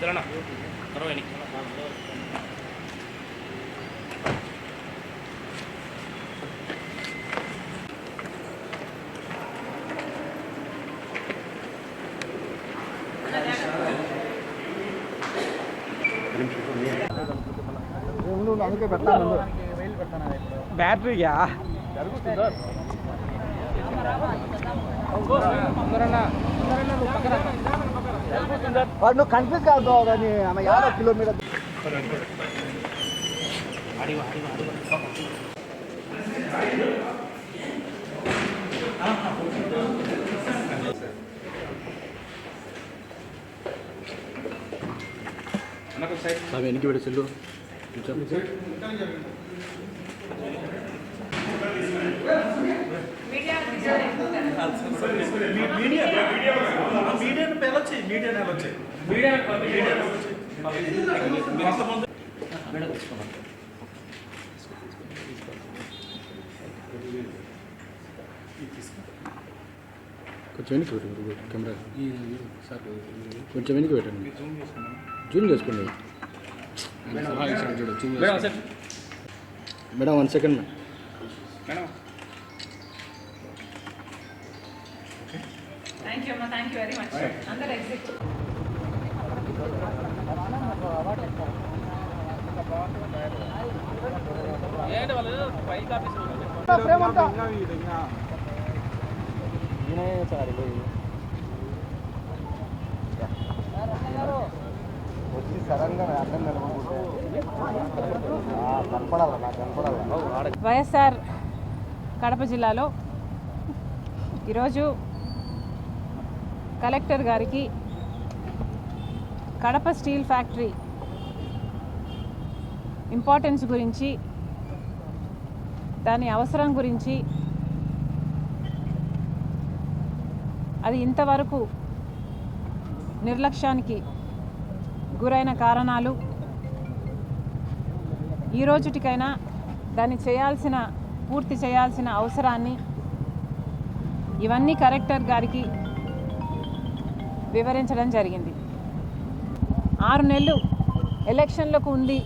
జరణ తర్వాత అందుకే పెడతాను బ్యాటరీయా వాడు నువ్వు కన్ఫ్యూజ్ కాదు కానీ ఆమె యాభై కిలోమీటర్ వెనక్కి పెట్టి చెల్లు మీడియాను కొంచెం వెనక్కి పెట్టండి కెమెరా. కొంచెం వెనక్కి పెట్టండి. జూమ్ చేసుకోండి. Madam one second madam thank you అమ్మా. థ్యాంక్ యూ వెరీ మచ్ అందరు ఎగ్జిట్ వచ్చి సడన్గా అర్థం కనపడుతుంటే కనపడాలి నాకు కనపడాలి వైఎస్ఆర్ కడప జిల్లాలో ఈరోజు కలెక్టర్ గారికి కడప స్టీల్ ఫ్యాక్టరీ ఇంపార్టెన్స్ గురించి దాని అవసరం గురించి అది ఇంతవరకు నిర్లక్ష్యానికి గురైన కారణాలు ఈ రోజుటికైనా దాన్ని చేయాల్సిన పూర్తి చేయాల్సిన అవసరాన్ని ఇవన్నీ కలెక్టర్ గారికి వివరించడం జరిగింది. ఆరు నెలలు ఎలక్షన్లకు ఉంది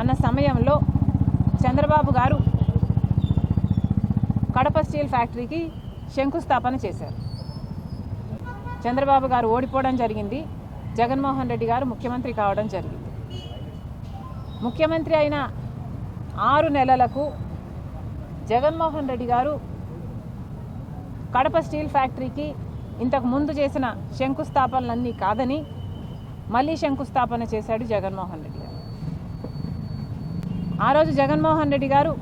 అన్న సమయంలో చంద్రబాబు గారు కడప స్టీల్ ఫ్యాక్టరీకి శంకుస్థాపన చేశారు. చంద్రబాబు గారు ఓడిపోవడం జరిగింది. జగన్మోహన్ రెడ్డి గారు ముఖ్యమంత్రి కావడం జరిగింది. ముఖ్యమంత్రి అయిన ఆరు నెలలకు జగన్మోహన్ రెడ్డి గారు కడప స్టీల్ ఫ్యాక్టరీకి ఇంతకు ముందు చేసిన శంకుస్థాపనలన్నీ కాదని మళ్ళీ శంకుస్థాపన చేశాడు జగన్మోహన్ రెడ్డి గారు. ఆ రోజు జగన్మోహన్ రెడ్డి గారు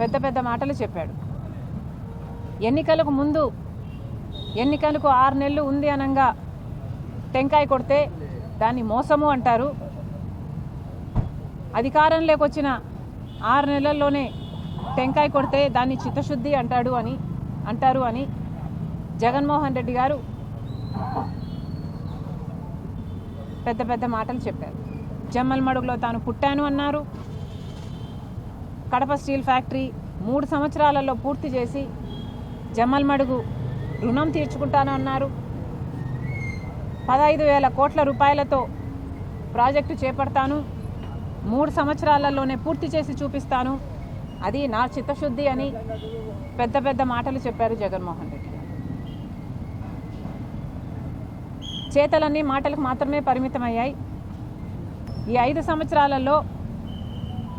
పెద్ద పెద్ద మాటలు చెప్పాడు. ఎన్నికలకు ముందు ఎన్నికలకు ఆరు నెలలు ఉంది అనంగా టెంకాయ కొడితే దాన్ని మోసము అంటారు. అధికారంలోకి వచ్చిన ఆరు నెలల్లోనే టెంకాయ కొడితే దాన్ని చిత్తశుద్ధి అంటాడు అని అంటారు అని జగన్మోహన్ రెడ్డి గారు పెద్ద పెద్ద మాటలు చెప్పారు. జమ్మల్ మడుగులో తాను పుట్టాను అన్నారు. కడప స్టీల్ ఫ్యాక్టరీ మూడు సంవత్సరాలలో పూర్తి చేసి జమ్మల్ మడుగు రుణం తీర్చుకుంటాను అన్నారు. పదహైదు వేల కోట్ల రూపాయలతో ప్రాజెక్టు చేపడతాను. మూడు సంవత్సరాలలోనే పూర్తి చేసి చూపిస్తాను. అది నా చిత్తశుద్ధి అని పెద్ద పెద్ద మాటలు చెప్పారు జగన్మోహన్ రెడ్డి. చేతలన్నీ మాటలకు మాత్రమే పరిమితమయ్యాయి. ఈ ఐదు సంవత్సరాలలో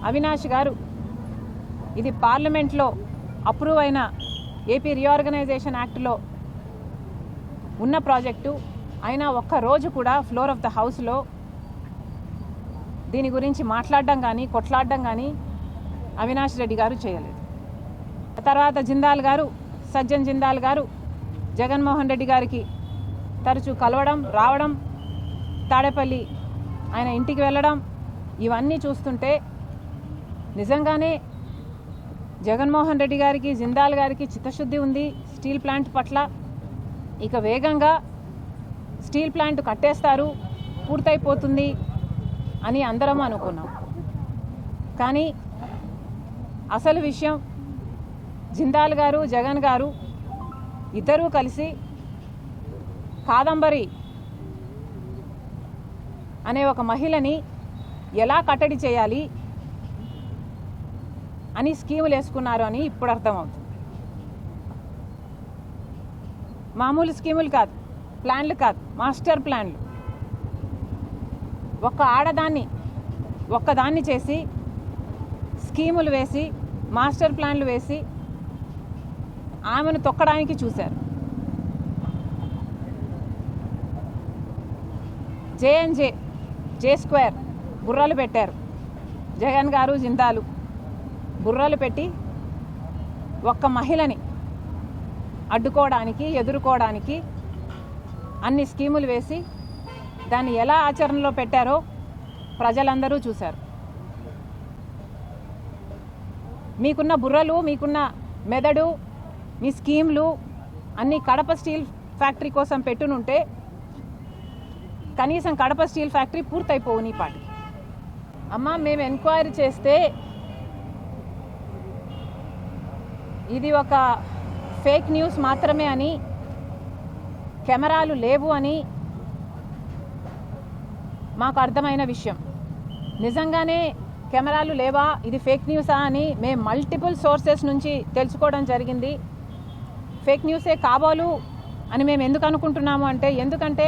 అవినాష్ గారు ఇది పార్లమెంట్లో అప్రూవ్ అయిన ఏపీ రీఆర్గనైజేషన్ యాక్ట్లో ఉన్న ప్రాజెక్టు. అయినా ఒక్క రోజు కూడా ఫ్లోర్ ఆఫ్ ద హౌస్లో దీని గురించి మాట్లాడడం కానీ కొట్లాడడం కానీ అవినాష్ రెడ్డి గారు చేయలేదు. తర్వాత జిందాల్ గారు సజ్జన్ జిందాల్ గారు జగన్మోహన్ రెడ్డి గారికి తరచూ కలవడం రావడం తాడేపల్లి ఆయన ఇంటికి వెళ్ళడం ఇవన్నీ చూస్తుంటే నిజంగానే జగన్మోహన్ రెడ్డి గారికి జిందాల్ గారికి చిత్తశుద్ధి ఉంది. స్టీల్ ప్లాంట్ పట్ల ఇక వేగంగా స్టీల్ ప్లాంట్ కట్టేస్తారు పూర్తయిపోతుంది అని అందరం అనుకున్నాం. కానీ అసలు విషయం జిందాల్ గారు జగన్ గారు ఇద్దరూ కలిసి కాదంబరి అనే ఒక మహిళని ఎలా కట్టడి చేయాలి అని స్కీములు వేసుకున్నారు అని ఇప్పుడు అర్థమవుతుంది. మామూలు స్కీములు కాదు ప్లాన్లు కాదు మాస్టర్ ప్లాన్లు. ఒక్క ఆడదాన్ని ఒక్కదాన్ని చేసి స్కీములు వేసి మాస్టర్ ప్లాన్లు వేసి ఆమెను తొక్కడానికి చూశారు. జేఎన్జే జే స్క్వేర్ బుర్రలు పెట్టారు. జగన్ గారు జిందాలు. బుర్రలు పెట్టి ఒక్క మహిళని అడ్డుకోవడానికి ఎదుర్కోవడానికి అన్ని స్కీములు వేసి దాన్ని ఎలా ఆచరణలో పెట్టారో ప్రజలందరూ చూశారు. మీకున్న బుర్రలు మీకున్న మెదడు మీ స్కీమ్లు అన్ని కడప స్టీల్ ఫ్యాక్టరీ కోసం పెట్టునుంటే కనీసం కడప స్టీల్ ఫ్యాక్టరీ పూర్తయిపోవు నీ పాటికి. అమ్మ మేము ఎంక్వైరీ చేస్తే ఇది ఒక ఫేక్ న్యూస్ మాత్రమే అని కెమెరాలు లేవు అని మాకు అర్థమైన విషయం. నిజంగానే కెమెరాలు లేవా? ఇది ఫేక్ న్యూసా అని మేము మల్టిపుల్ సోర్సెస్ నుంచి తెలుసుకోవడం జరిగింది. ఫేక్ న్యూసే కాబోలు అని మేము ఎందుకు అనుకుంటున్నాము అంటే ఎందుకంటే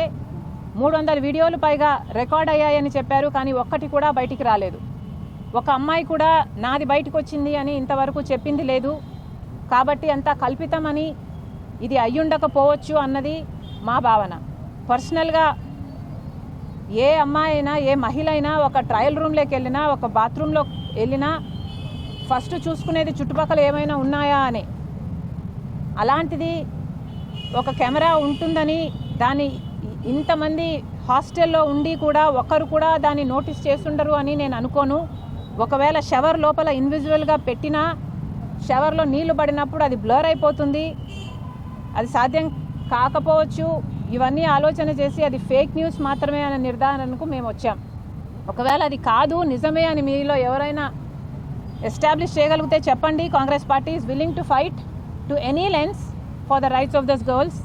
మూడు వందల వీడియోలు పైగా రికార్డ్ అయ్యాయని చెప్పారు కానీ ఒక్కటి కూడా బయటికి రాలేదు. ఒక అమ్మాయి కూడా నాది బయటకు వచ్చింది అని ఇంతవరకు చెప్పింది లేదు. కాబట్టి అంతా కల్పితమని ఇది అయ్యుండకపోవచ్చు అన్నది మా భావన. పర్సనల్గా ఏ అమ్మాయి అయినా ఏ మహిళ అయినా ఒక ట్రయల్ రూమ్లోకి వెళ్ళినా ఒక బాత్రూంలో వెళ్ళినా ఫస్ట్ చూసుకునేది చుట్టుపక్కల ఏమైనా ఉన్నాయా అని. అలాంటిది ఒక కెమెరా ఉంటుందని దాన్ని ఇంతమంది హాస్టల్లో ఉండి కూడా ఒకరు కూడా దాన్ని నోటీస్ చేస్తుండరు అని నేను అనుకోను. ఒకవేళ షవర్ లోపల ఇన్విజువల్గా పెట్టినా షవర్లో నీళ్ళు పడినప్పుడు అది బ్లర్ అయిపోతుంది. అది సాధ్యం కాకపోవచ్చు. ఇవన్నీ ఆలోచన చేసి అది ఫేక్ న్యూస్ మాత్రమే అనే నిర్ధారణకు మేము వచ్చాం. ఒకవేళ అది కాదు నిజమే అని మీలో ఎవరైనా ఎస్టాబ్లిష్ చేయగలిగితే చెప్పండి. Congress party is willing to fight to any lengths for the rights of these girls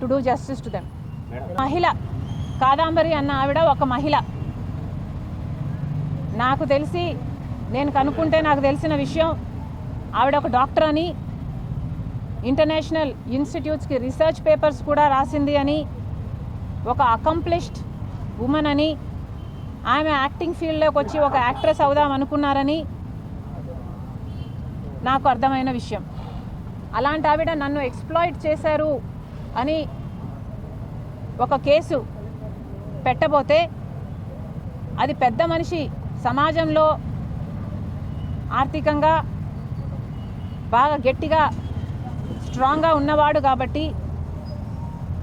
to do justice to them మహిళ. కాదాంబరి అన్న ఆవిడ ఒక మహిళ. నాకు తెలిసి నేను కనుక్కుంటే నాకు తెలిసిన విషయం ఆవిడ ఒక డాక్టర్ అని ఇంటర్నేషనల్ ఇన్స్టిట్యూట్స్కి రీసెర్చ్ పేపర్స్ కూడా రాసింది అని ఒక అకంప్లిష్డ్ ఉమెన్ అని ఆమె యాక్టింగ్ ఫీల్డ్లోకి వచ్చి ఒక యాక్ట్రెస్ అవుదాం అనుకున్నారని నాకు అర్థమైన విషయం. అలాంటి ఆవిడ నన్ను ఎక్స్ప్లాయిట్ చేశారు అని ఒక కేసు పెట్టబోతే అది పెద్ద మనిషి సమాజంలో ఆర్థికంగా బాగా గట్టిగా స్ట్రాంగ్గా ఉన్నవాడు కాబట్టి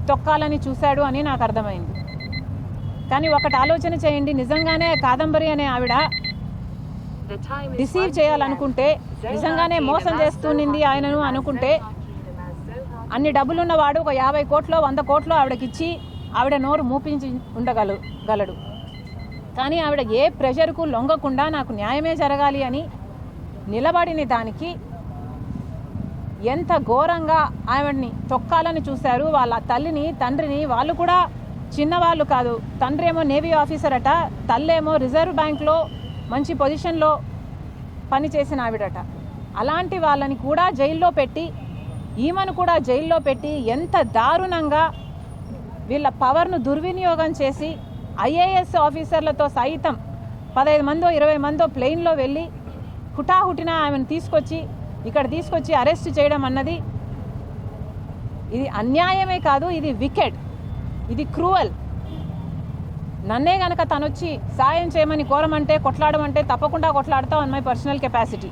తొక్కాలని చూశాడు అని నాకు అర్థమైంది. కానీ ఒకటి ఆలోచన చేయండి. నిజంగానే కాదంబరి అనే ఆవిడ రిసీవ్ చేయాలనుకుంటే నిజంగానే మోసం చేస్తున్నింది ఆయనను అనుకుంటే అన్ని డబ్బులున్నవాడు ఒక యాభై కోట్లో వంద కోట్లో ఆవిడకిచ్చి ఆవిడ నోరు మూపించి ఉండగలు గలడు. కానీ ఆవిడ ఏ ప్రెషర్కు లొంగకుండా నాకు న్యాయమే జరగాలి అని నిలబడిన దానికి ఎంత ఘోరంగా ఆవిడని తొక్కాలని చూశారు. వాళ్ళ తల్లిని తండ్రిని వాళ్ళు కూడా చిన్నవాళ్ళు కాదు. తండ్రి ఏమో నేవీ ఆఫీసర్ అట తల్లేమో రిజర్వ్ బ్యాంక్లో మంచి పొజిషన్లో పనిచేసిన ఆవిడట. అలాంటి వాళ్ళని కూడా జైల్లో పెట్టి ఈమెను కూడా జైల్లో పెట్టి ఎంత దారుణంగా వీళ్ళ పవర్ను దుర్వినియోగం చేసి ఐఏఎస్ ఆఫీసర్లతో సైతం పదహైదు మందో ఇరవై మందో ప్లెయిన్లో వెళ్ళి హుటాహుటిన ఆమెను తీసుకొచ్చి ఇక్కడ తీసుకొచ్చి అరెస్ట్ చేయడం అన్నది ఇది అన్యాయమే కాదు ఇది వికెట్ ఇది క్రూవల్. నన్నే గనక తనొచ్చి సాయం చేయమని కోరమంటే కొట్లాడమంటే తప్పకుండా కొట్లాడతాం అన్ మై పర్సనల్ కెపాసిటీ.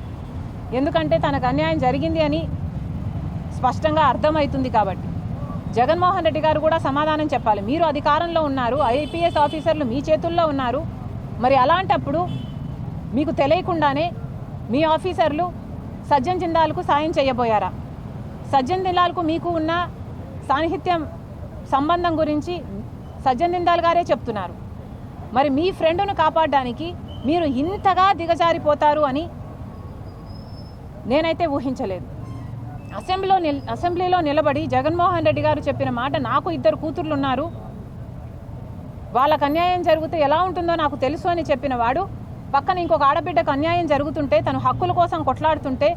ఎందుకంటే తనకు అన్యాయం జరిగింది అని స్పష్టంగా అర్థమవుతుంది కాబట్టి. జగన్మోహన్ రెడ్డి గారు కూడా సమాధానం చెప్పాలి. మీరు అధికారంలో ఉన్నారు ఐపీఎస్ ఆఫీసర్లు మీ చేతుల్లో ఉన్నారు. మరి అలాంటప్పుడు మీకు తెలియకుండానే మీ ఆఫీసర్లు సజ్జన్ జిందాల్కు సాయం చేయబోయారా? సజ్జన్ జిందాల్కు మీకు ఉన్న సాహిత్యం సంబంధం గురించి సజ్జన్ జిందాల్ గారే చెప్తున్నారు. మరి మీ ఫ్రెండ్ను కాపాడడానికి మీరు ఇంతగా దిగజారిపోతారు అని నేనైతే ఊహించలేదు. అసెంబ్లీలో నిల్ అసెంబ్లీలో నిలబడి జగన్మోహన్ రెడ్డి గారు చెప్పిన మాట నాకు ఇద్దరు కూతుర్లు ఉన్నారు వాళ్ళకు అన్యాయం జరిగితే ఎలా ఉంటుందో నాకు తెలుసు అని చెప్పిన వాడు. పక్కన ఇంకొక ఆడబిడ్డకు అన్యాయం జరుగుతుంటే తను హక్కుల కోసం కొట్లాడుతుంటే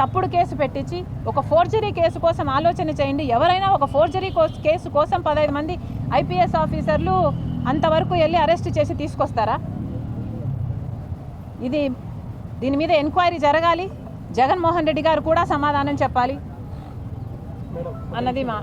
తప్పుడు కేసు పెట్టించి ఒక ఫోర్జరీ కేసు కోసం ఆలోచన చేయండి. ఎవరైనా ఒక ఫోర్జరీ కేసు కోసం పదహైదు మంది ఐపీఎస్ ఆఫీసర్లు అంతవరకు వెళ్ళి అరెస్ట్ చేసి తీసుకొస్తారా? ఇది దీని మీద ఎంక్వైరీ జరగాలి. జగన్మోహన్ రెడ్డి గారు కూడా సమాధానం చెప్పాలి అన్నది మా